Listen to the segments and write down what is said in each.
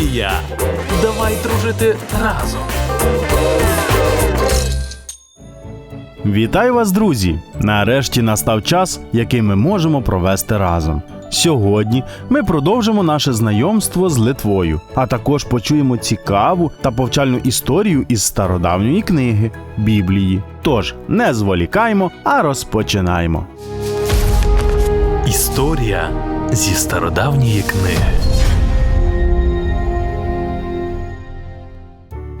студія. Давай дружити разом. Вітаю вас, друзі! Нарешті настав час, який ми можемо провести разом. Сьогодні ми продовжимо наше знайомство з Литвою, а також почуємо цікаву та повчальну історію із стародавньої книги Біблії. Тож не зволікаймо, а розпочинаємо. Історія зі стародавньої книги.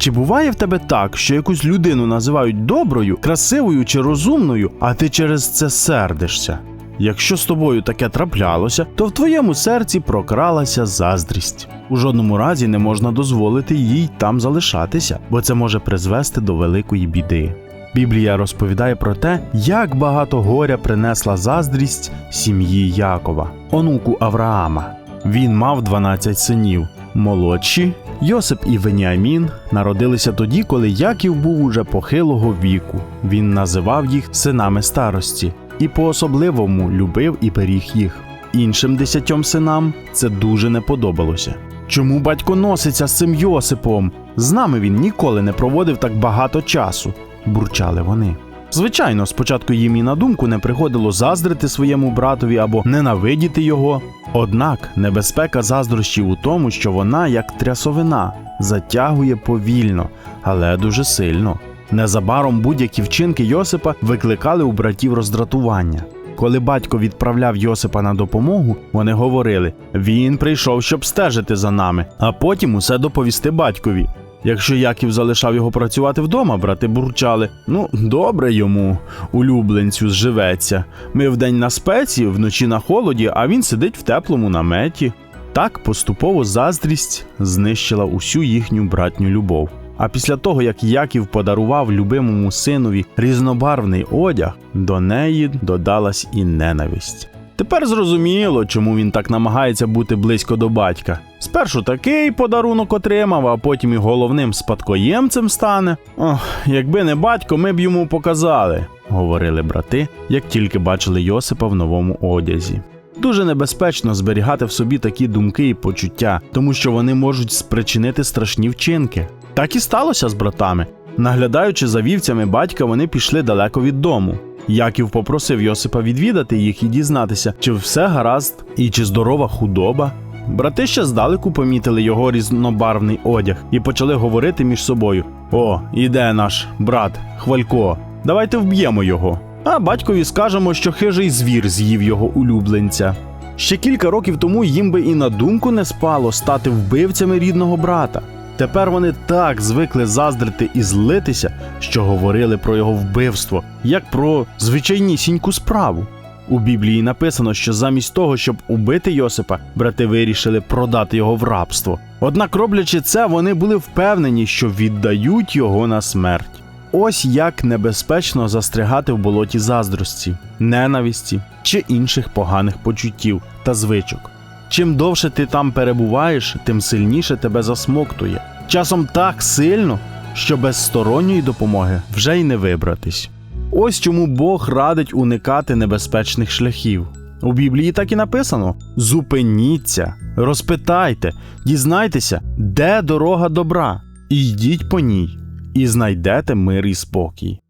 Чи буває в тебе так, що якусь людину називають доброю, красивою чи розумною, а ти через це сердишся? Якщо з тобою таке траплялося, то в твоєму серці прокралася заздрість. У жодному разі не можна дозволити їй там залишатися, бо це може призвести до великої біди. Біблія розповідає про те, як багато горя принесла заздрість сім'ї Якова, онуку Авраама. Він мав 12 синів. Молодші Йосип і Веніамін народилися тоді, коли Яків був уже похилого віку. Він називав їх синами старості і по-особливому любив і беріг їх. Іншим десятьом синам це дуже не подобалося. Чому батько носиться з цим Йосипом? З нами він ніколи не проводив так багато часу, бурчали вони. Звичайно, спочатку їм і на думку не приходило заздрити своєму братові або ненавидіти його. Однак небезпека заздрощів у тому, що вона, як трясовина, затягує повільно, але дуже сильно. Незабаром будь-які вчинки Йосипа викликали у братів роздратування. Коли батько відправляв Йосипа на допомогу, вони говорили: він прийшов, щоб стежити за нами, а потім усе доповісти батькові. Якщо Яків залишав його працювати вдома, брати бурчали: ну, добре йому, улюбленцю, зживеться. Ми вдень на спеці, вночі на холоді, а він сидить в теплому наметі. Так поступово заздрість знищила усю їхню братню любов. А після того, як Яків подарував любимому синові різнобарвний одяг, до неї додалась і ненависть. Тепер зрозуміло, чому він так намагається бути близько до батька. Спершу такий подарунок отримав, а потім і головним спадкоємцем стане. Ох, якби не батько, ми б йому показали, говорили брати, як тільки бачили Йосипа в новому одязі. Дуже небезпечно зберігати в собі такі думки і почуття, тому що вони можуть спричинити страшні вчинки. Так і сталося з братами. Наглядаючи за вівцями батька, вони пішли далеко від дому. Яків попросив Йосипа відвідати їх і дізнатися, чи все гаразд і чи здорова худоба. Брати ще здалеку помітили його різнобарвний одяг і почали говорити між собою: О, іде наш брат, хвалько, давайте вб'ємо його. А батькові скажемо, що хижий звір з'їв його улюбленця. Ще кілька років тому їм би і на думку не спало стати вбивцями рідного брата. Тепер вони так звикли заздрити і злитися, що говорили про його вбивство, як про звичайнісіньку справу. У Біблії написано, що замість того, щоб убити Йосипа, брати вирішили продати його в рабство. Однак, роблячи це, вони були впевнені, що віддають його на смерть. Ось як небезпечно застрягати в болоті заздрості, ненависті чи інших поганих почуттів та звичок. Чим довше ти там перебуваєш, тим сильніше тебе засмоктує. Часом так сильно, що без сторонньої допомоги вже й не вибратись. Ось чому Бог радить уникати небезпечних шляхів. У Біблії так і написано: зупиніться, розпитайте, дізнайтеся, де дорога добра, і йдіть по ній, і знайдете мир і спокій.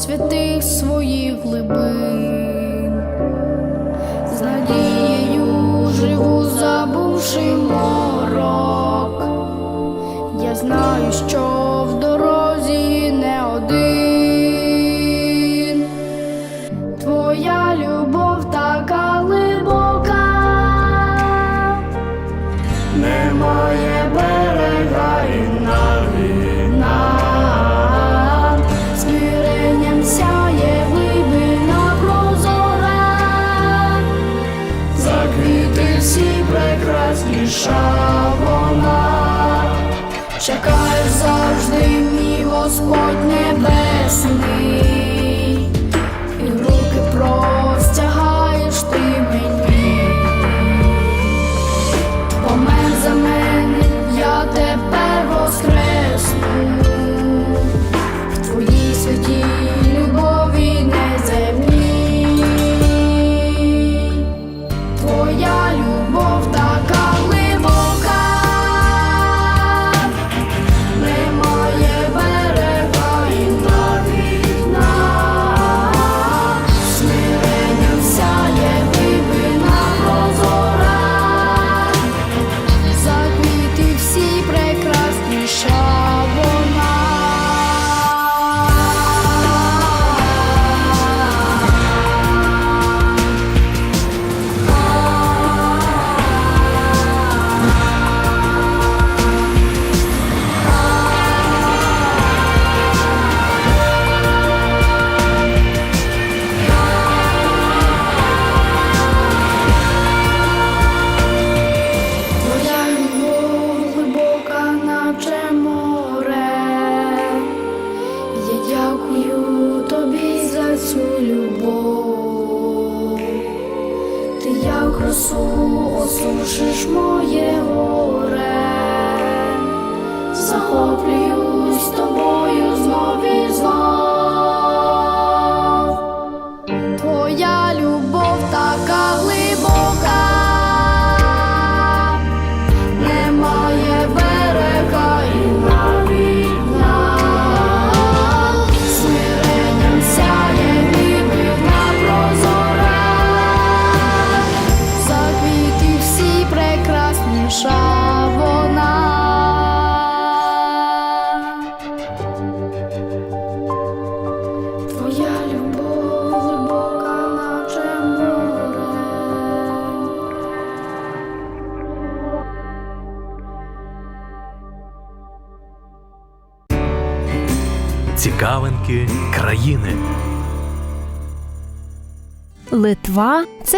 Святих своїх глибин, з надією живу, забувши морок. Я знаю, що прекрасніша вона, чекає завжди, мій Господь небесний,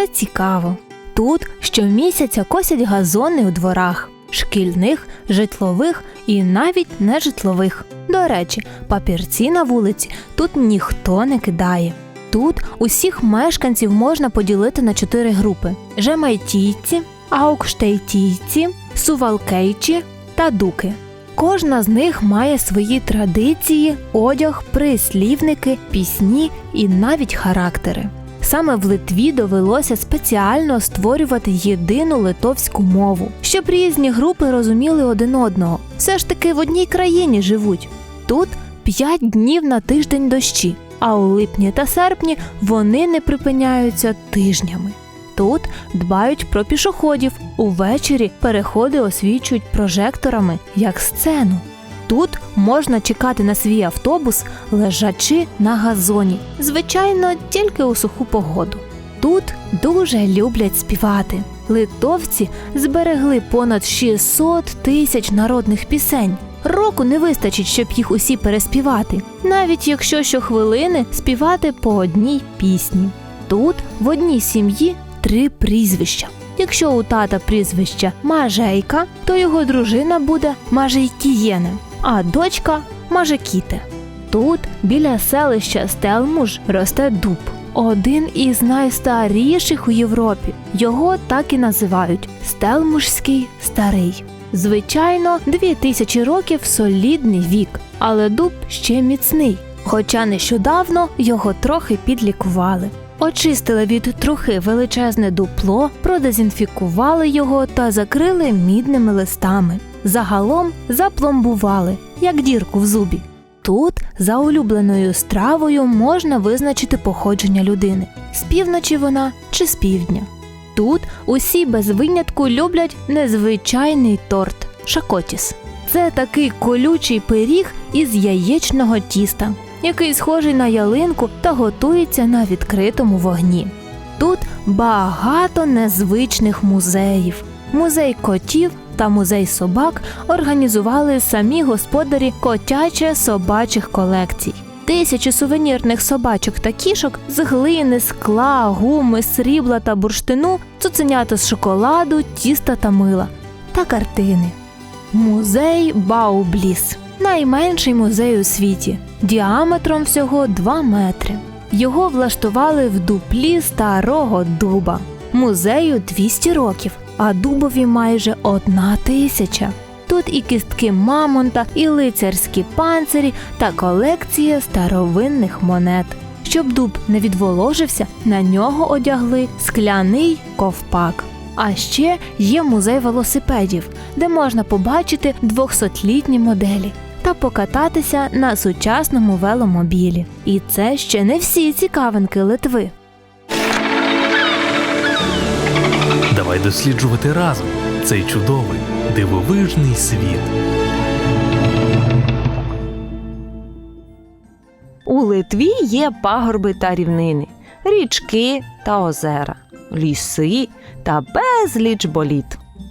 цікаво. Тут щомісяця косять газони у дворах, шкільних, житлових і навіть нежитлових. До речі, папірці на вулиці тут ніхто не кидає. Тут усіх мешканців можна поділити на чотири групи: жемайтійці, аукштейтійці, сувалкейчі та дуки. Кожна з них має свої традиції, одяг, прислівники, пісні і навіть характери. Саме в Литві довелося спеціально створювати єдину литовську мову, щоб різні групи розуміли один одного. Все ж таки в одній країні живуть. Тут 5 днів на тиждень дощі, а у липні та серпні вони не припиняються тижнями. Тут дбають про пішоходів. Увечері переходи освічують прожекторами як сцену. Тут можна чекати на свій автобус, лежачи на газоні. Звичайно, тільки у суху погоду. Тут дуже люблять співати. Литовці зберегли понад 600 тисяч народних пісень. Року не вистачить, щоб їх усі переспівати, навіть якщо щохвилини співати по одній пісні. Тут в одній сім'ї три прізвища. Якщо у тата прізвище Мажейка, то його дружина буде Мажейкієне, а дочка Мажекіте. Тут біля селища Стелмуж росте дуб, один із найстаріших у Європі. Його так і називають Стелмужський старий. Звичайно, дві тисячі років солідний вік, але дуб ще міцний. Хоча нещодавно його трохи підлікували. Очистили від трухи величезне дупло, продезінфікували його та закрили мідними листами. Загалом запломбували, як дірку в зубі. Тут за улюбленою стравою можна визначити походження людини: з півночі вона чи з півдня. Тут усі без винятку люблять незвичайний торт шакотіс. Це такий колючий пиріг із яєчного тіста, який схожий на ялинку та готується на відкритому вогні. Тут багато незвичних музеїв. Музей котів та музей собак організували самі господарі котяче-собачих колекцій. Тисячі сувенірних собачок та кішок з глини, скла, гуми, срібла та бурштину, цуценята з шоколаду, тіста та мила та картини. Музей Баубліс найменший музей у світі, діаметром всього 2 метри. Його влаштували в дуплі старого дуба. Музею 200 років, а дубові майже одна тисяча. Тут і кістки мамонта, і лицарські панцирі та колекція старовинних монет. Щоб дуб не відволожився, на нього одягли скляний ковпак. А ще є музей велосипедів, де можна побачити 200-літні моделі та покататися на сучасному веломобілі. І це ще не всі цікавинки Литви. Давай досліджувати разом цей чудовий, дивовижний світ. У Литві є пагорби та рівнини, річки та озера, ліси та безліч боліт.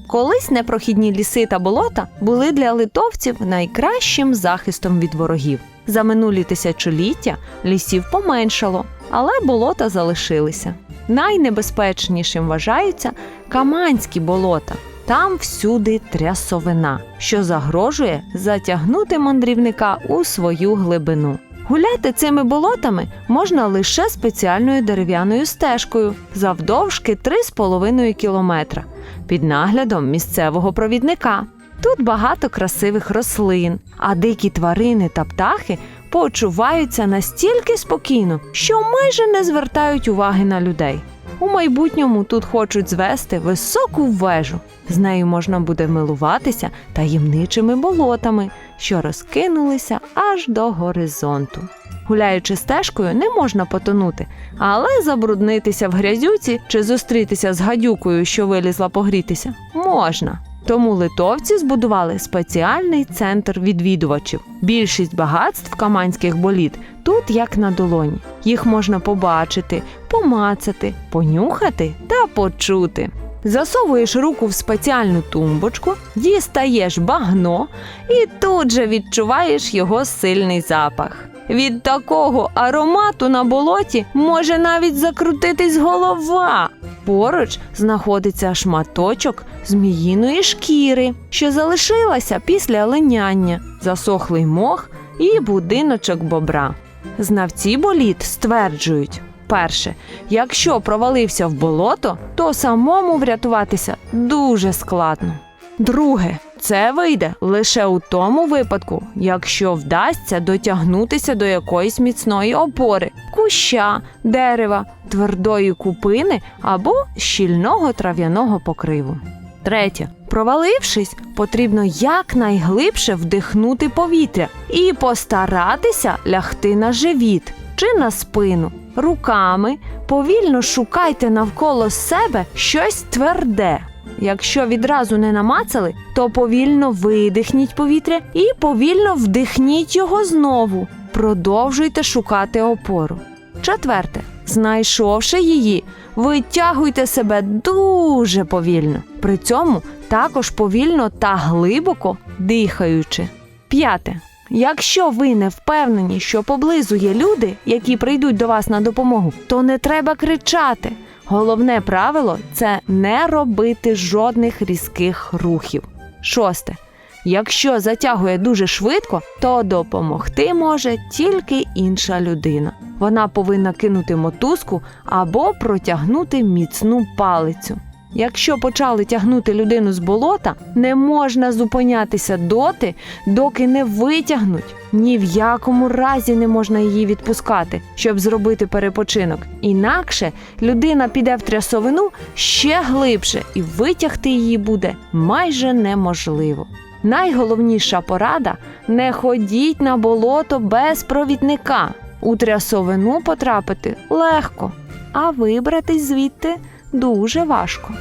Колись непрохідні ліси та болота були для литовців найкращим захистом від ворогів. За минулі тисячоліття лісів поменшало, але болота залишилися. Найнебезпечнішим вважаються каманські болота. Там всюди трясовина, що загрожує затягнути мандрівника у свою глибину. Гуляти цими болотами можна лише спеціальною дерев'яною стежкою завдовжки 3,5 кілометра під наглядом місцевого провідника. Тут багато красивих рослин, а дикі тварини та птахи почуваються настільки спокійно, що майже не звертають уваги на людей. У майбутньому тут хочуть звести високу вежу. З нею можна буде милуватися таємничими болотами, що розкинулися аж до горизонту. Гуляючи стежкою, не можна потонути, але забруднитися в грязюці чи зустрітися з гадюкою, що вилізла погрітися, можна. Тому литовці збудували спеціальний центр відвідувачів. Більшість багатств каманських боліт тут як на долоні. Їх можна побачити, помацати, понюхати та почути. Засовуєш руку в спеціальну тумбочку, дістаєш багно і тут же відчуваєш його сильний запах. Від такого аромату на болоті може навіть закрутитись голова. Поруч знаходиться шматочок зміїної шкіри, що залишилася після линяння, засохлий мох і будиночок бобра. Знавці боліт стверджують: перше, якщо провалився в болото, то самому врятуватися дуже складно. Друге, це вийде лише у тому випадку, якщо вдасться дотягнутися до якоїсь міцної опори, куща, дерева, твердої купини або щільного трав'яного покриву. Третє. Провалившись, потрібно якнайглибше вдихнути повітря і постаратися лягти на живіт чи на спину. Руками повільно шукайте навколо себе щось тверде. Якщо відразу не намацали, то повільно видихніть повітря і повільно вдихніть його знову. Продовжуйте шукати опору. Четверте, знайшовши її, витягуйте себе дуже повільно. При цьому також повільно та глибоко дихаючи. П'яте. Якщо ви не впевнені, що поблизу є люди, які прийдуть до вас на допомогу, то не треба кричати. Головне правило це не робити жодних різких рухів. Шосте. Якщо затягує дуже швидко, то допомогти може тільки інша людина. Вона повинна кинути мотузку або протягнути міцну палицю. Якщо почали тягнути людину з болота, не можна зупинятися доти, доки не витягнуть. Ні в якому разі не можна її відпускати, щоб зробити перепочинок. Інакше людина піде в трясовину ще глибше, і витягти її буде майже неможливо. Найголовніша порада не ходіть на болото без провідника. У трясовину потрапити легко, а вибратись звідти дуже важко.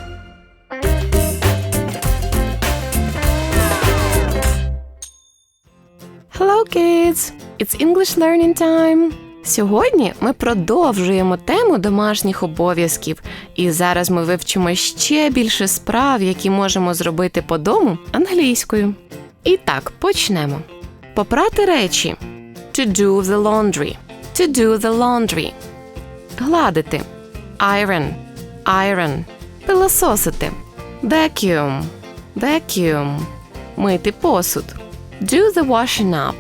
Hello, kids! It's English learning time! Сьогодні ми продовжуємо тему домашніх обов'язків, і зараз ми вивчимо ще більше справ, які можемо зробити по дому англійською. І так, почнемо. Попрати речі. To do the laundry. To do the laundry. Гладити. Iron. Iron. Пилососити. Vacuum. Vacuum. Мити посуд. Do the washing up.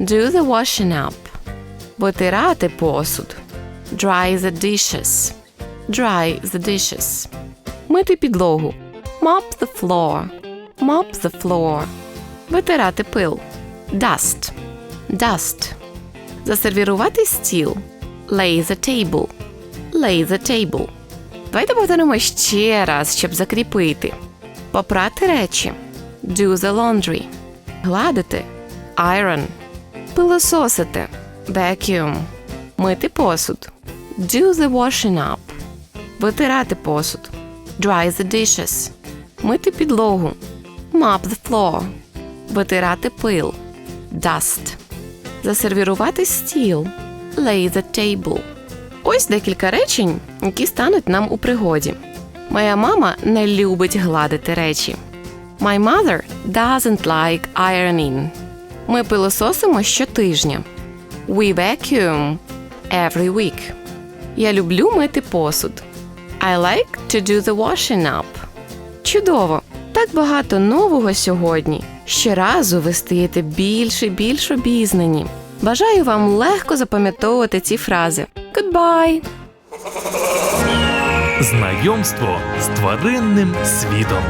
Do the washing up. Витирати посуд. Dry the dishes. Dry the dishes. Мити підлогу. Mop the floor. Mop the floor. Витирати пил. Dust. Dust. Засервірувати стіл. Lay the table. Lay the table. Давайте повторимо ще раз, щоб закріпити. Попрати речі. Do the laundry. Гладити. Iron. Пилососити. Vacuum. Мити посуд. Do the washing up. Витирати посуд. Dry the dishes. Мити підлогу. Mop the floor. Витирати пил. Dust. Засервірувати стіл. Lay the table. Ось декілька речень, які стануть нам у пригоді. Моя мама не любить гладити речі. My mother doesn't like ironing. Ми пилососимо щотижня. We vacuum every week. Я люблю мити посуд. I like to do the washing up. Чудово! Так багато нового сьогодні. Щоразу ви стаєте більше і більш обізнані. Бажаю вам легко запам'ятовувати ці фрази. Goodbye! Знайомство з тваринним світом.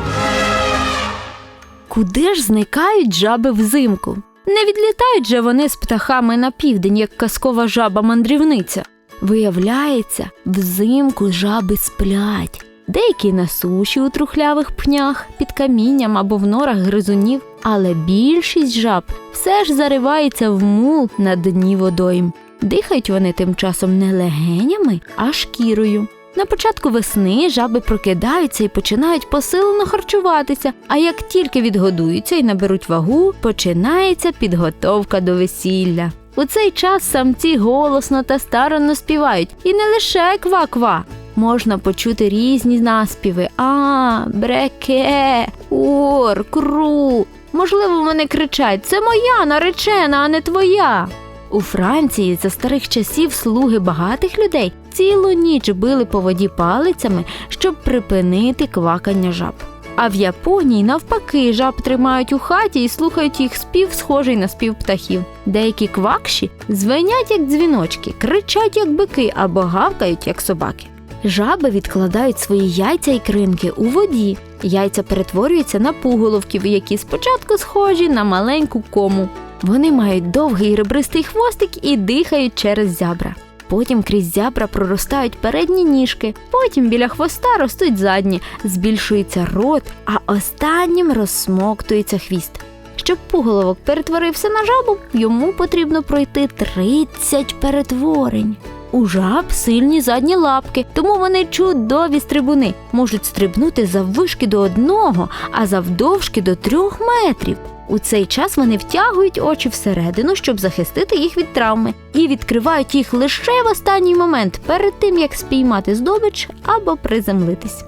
Куди ж зникають жаби взимку? Не відлітають же вони з птахами на південь, як казкова жаба-мандрівниця. Виявляється, взимку жаби сплять. Деякі на суші у трухлявих пнях, під камінням або в норах гризунів, але більшість жаб все ж заривається в мул на дні водойм. Дихають вони тим часом не легенями, а шкірою. На початку весни жаби прокидаються і починають посилено харчуватися, а як тільки відгодуються і наберуть вагу, починається підготовка до весілля. У цей час самці голосно та старанно співають, і не лише ква-ква. Можна почути різні наспіви: а, бреке, ор, кру. Можливо, вони кричать: Це моя наречена, а не твоя. У Франції за старих часів слуги багатих людей цілу ніч били по воді палицями, щоб припинити квакання жаб. А в Японії навпаки жаб тримають у хаті і слухають їх спів, схожий на спів птахів. Деякі квакші звенять як дзвіночки, кричать як бики або гавкають як собаки. Жаби відкладають свої яйця і кринки у воді. Яйця перетворюються на пуголовків, які спочатку схожі на маленьку кому. Вони мають довгий ребристий хвостик і дихають через зябра. Потім крізь зябра проростають передні ніжки, потім біля хвоста ростуть задні, збільшується рот, а останнім розсмоктується хвіст. Щоб пуголовок перетворився на жабу, йому потрібно пройти 30 перетворень. У жаб сильні задні лапки, тому вони чудові стрибуни, можуть стрибнути заввишки до одного, а завдовжки до трьох метрів. У цей час вони втягують очі всередину, щоб захистити їх від травми, і відкривають їх лише в останній момент перед тим, як спіймати здобич або приземлитись.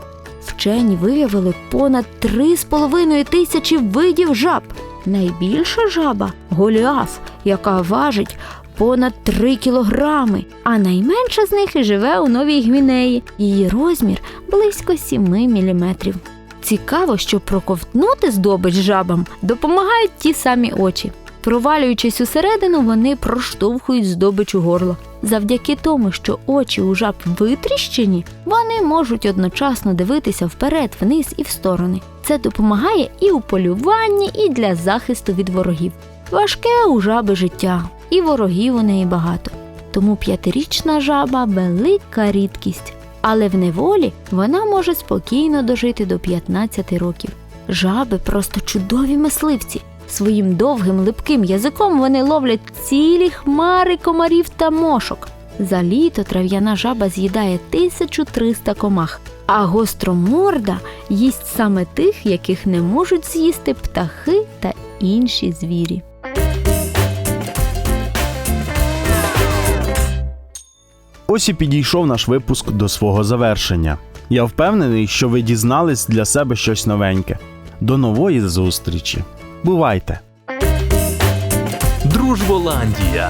Вчені виявили понад 3,5 тисячі видів жаб. Найбільша жаба голіаф, яка важить понад 3 кілограми, а найменша з них живе у Новій Гвінеї. Її розмір близько 7 міліметрів. Цікаво, що проковтнути здобич жабам допомагають ті самі очі. Провалюючись усередину, вони проштовхують здобич у горло. Завдяки тому, що очі у жаб витріщені, вони можуть одночасно дивитися вперед, вниз і в сторони. Це допомагає і у полюванні, і для захисту від ворогів. Важке у жаби життя, і ворогів у неї багато. Тому п'ятирічна жаба велика рідкість. Але в неволі вона може спокійно дожити до 15 років. Жаби просто чудові мисливці. Своїм довгим липким язиком вони ловлять цілі хмари комарів та мошок. За літо трав'яна жаба з'їдає 1300 комах, а гостроморда їсть саме тих, яких не можуть з'їсти птахи та інші звірі. Ось і підійшов наш випуск до свого завершення. Я впевнений, що ви дізнались для себе щось новеньке. До нової зустрічі. Бувайте! Дружболандія.